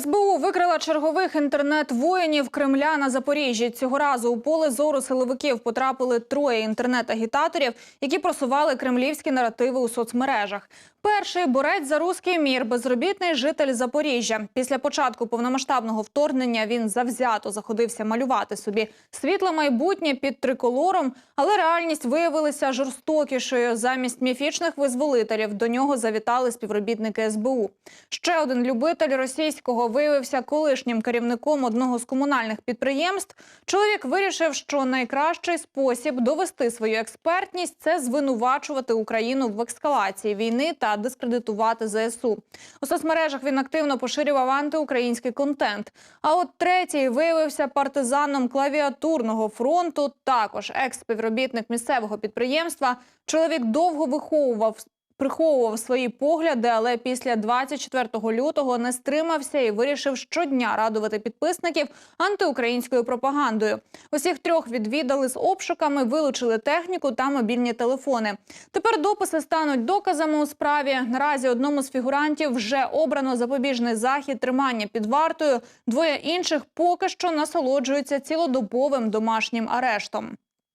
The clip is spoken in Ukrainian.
СБУ викрила чергових інтернет-воїнів Кремля на Запоріжжі. Цього разу у поле зору силовиків потрапили троє інтернет-агітаторів, які просували кремлівські наративи у соцмережах. Перший борець за руський мір, безробітний житель Запоріжжя. Після початку повномасштабного вторгнення він завзято заходився малювати собі світле майбутнє під триколором, але реальність виявилася жорстокішою. Замість міфічних визволителів до нього завітали співробітники СБУ. Ще один любитель російського виявився колишнім керівником одного з комунальних підприємств. Чоловік вирішив, що найкращий спосіб довести свою експертність це звинувачувати Україну в ескалації війни та дискредитувати ЗСУ. У соцмережах він активно поширював антиукраїнський контент. А от третій виявився партизаном клавіатурного фронту. Також екс-співробітник місцевого підприємства. Чоловік довго виховував приховував свої погляди, але після 24 лютого не стримався і вирішив щодня радувати підписників антиукраїнською пропагандою. Усіх трьох відвідали з обшуками, вилучили техніку та мобільні телефони. Тепер дописи стануть доказами у справі. Наразі одному з фігурантів вже обрано запобіжний захід тримання під вартою. Двоє інших поки що насолоджуються цілодобовим домашнім арештом.